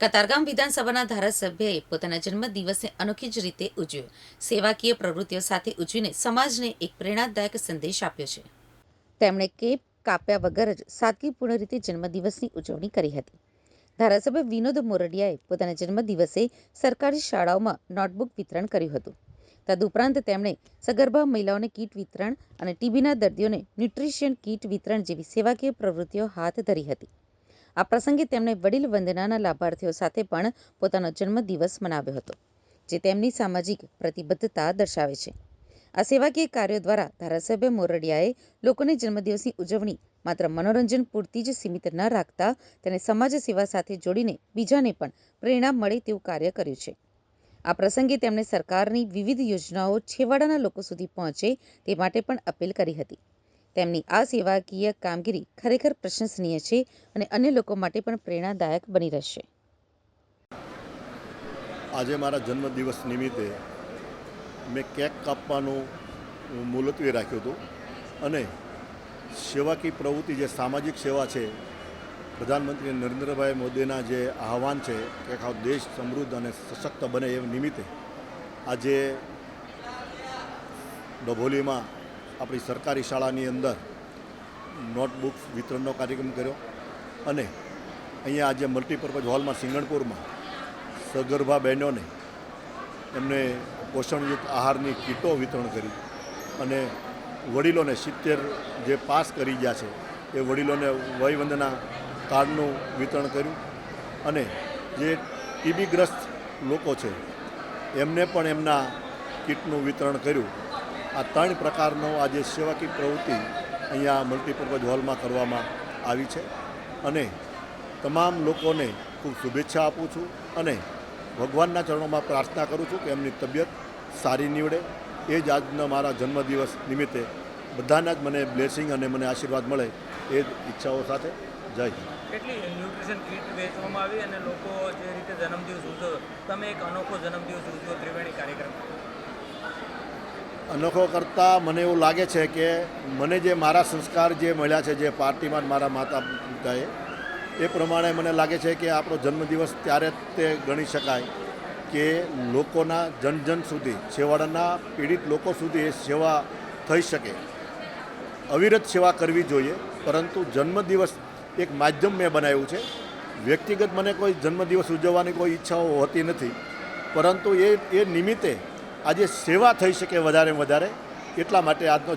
કતારગામ વિધાનસભાના ધારાસભ્યએ પોતાના જન્મદિવસને અનોખી જ રીતે ઉજવ્યો. સેવાકીય પ્રવૃત્તિઓ સાથે ઉજવીને સમાજને એક પ્રેરણાદાયક સંદેશ આપ્યો છે. તેમણે કેપ કાપ્યા વગર જ સાદગીપૂર્ણ રીતે જન્મદિવસની ઉજવણી કરી હતી. ધારાસભ્ય વિનોદ મોરડિયાએ પોતાના જન્મદિવસે સરકારી શાળાઓમાં નોટબુક વિતરણ કર્યું હતું. તદુપરાંત તેમણે સગર્ભા મહિલાઓને કીટ વિતરણ અને ટીબીના દર્દીઓને ન્યુટ્રિશિયન કીટ વિતરણ જેવી સેવાકીય પ્રવૃત્તિઓ હાથ ધરી હતી. આ પ્રસંગે તેમણે વડીલ વંદનાના લાભાર્થીઓ સાથે પણ પોતાનો જન્મદિવસ મનાવ્યો હતો, જે તેમની સામાજિક પ્રતિબદ્ધતા દર્શાવે છે. આ સેવાકીય કાર્યો દ્વારા ધારાસભ્ય મોરડિયાએ લોકોને જન્મદિવસની ઉજવણી માત્ર મનોરંજન પૂરતી જ સીમિત ન રાખતા, તેને સમાજ સેવા સાથે જોડીને બીજાને પણ પ્રેરણા મળે તેવું કાર્ય કર્યું છે. આ પ્રસંગે તેમણે સરકારની વિવિધ યોજનાઓ છેવાડાના લોકો સુધી પહોંચે તે માટે પણ અપીલ કરી હતી. તેમની આ સેવાકીય કામગીરી ખરેખર પ્રશંસનીય છે અને અન્ય લોકો માટે પણ પ્રેરણાદાયક બની રહેશે. આજે મારા જન્મદિવસ નિમિત્તે મેં કેક કાપવાનું મુલતવી રાખ્યું હતું અને સેવાકીય પ્રવૃત્તિ જે સામાજિક સેવા છે, પ્રધાનમંત્રી નરેન્દ્રભાઈ મોદીના જે આહવાન છે કે આખો દેશ સમૃદ્ધ અને સશક્ત બને એ નિમિત્તે આજે ડભોલીમાં આપણી સરકારી શાળાની અંદર નોટબુક વિતરણનો કાર્યક્રમ કર્યો અને અહીંયા આજે મલ્ટીપર્પઝ હોલમાં સિંગણપુરમાં સગર્ભા બહેનોને એમને પોષણયુક્ત આહારની કીટો વિતરણ કરી અને વડીલોને સિત્તેર જે પાસ કરી ગયા છે એ વડીલોને વયવંદના કાર્ડનું વિતરણ કર્યું અને જે ટીબીગ્રસ્ત લોકો છે એમને પણ એમના કીટનું વિતરણ કર્યું આ ત્રણ પ્રકારનો આજે સેવાકીય પ્રવૃત્તિ અહીંયા મલ્ટીપર્પઝ હોલમાં કરવામાં આવી છે. અને તમામ લોકોને ખૂબ શુભેચ્છા આપું છું અને ભગવાનના ચરણોમાં પ્રાર્થના કરું છું કે એમની તબિયત સારી નીવડે. એ જ આજના મારા જન્મદિવસ નિમિત્તે બધાના જ મને બ્લેસિંગ અને મને આશીર્વાદ મળે એ જ ઈચ્છાઓ સાથે જય હિન્દ. અને લોકો જે રીતે જન્મદિવસ ઉજવો તમે એક અનોખો જન્મદિવસ ઉજવો ત્રિવેણી કાર્યક્રમ. અનોખો કરતાં મને એવું લાગે છે કે મને જે મારા સંસ્કાર જે મળ્યા છે, જે પાર્ટીમાં મારા માતા પિતાએ, એ પ્રમાણે મને લાગે છે કે આપણો જન્મદિવસ ત્યારે તે ગણી શકાય કે લોકોના જન જન સુધી, છેવાડાના પીડિત લોકો સુધી એ સેવા થઈ શકે. અવિરત સેવા કરવી જોઈએ, પરંતુ જન્મદિવસ એક માધ્યમ મેં બનાવ્યું છે. વ્યક્તિગત મને કોઈ જન્મદિવસ ઉજવવાની કોઈ ઈચ્છાઓ હોતી નથી, પરંતુ એ એ નિમિત્તે આજે સેવા થઈ શકે વધારે વધારે એટલા માટે આજનો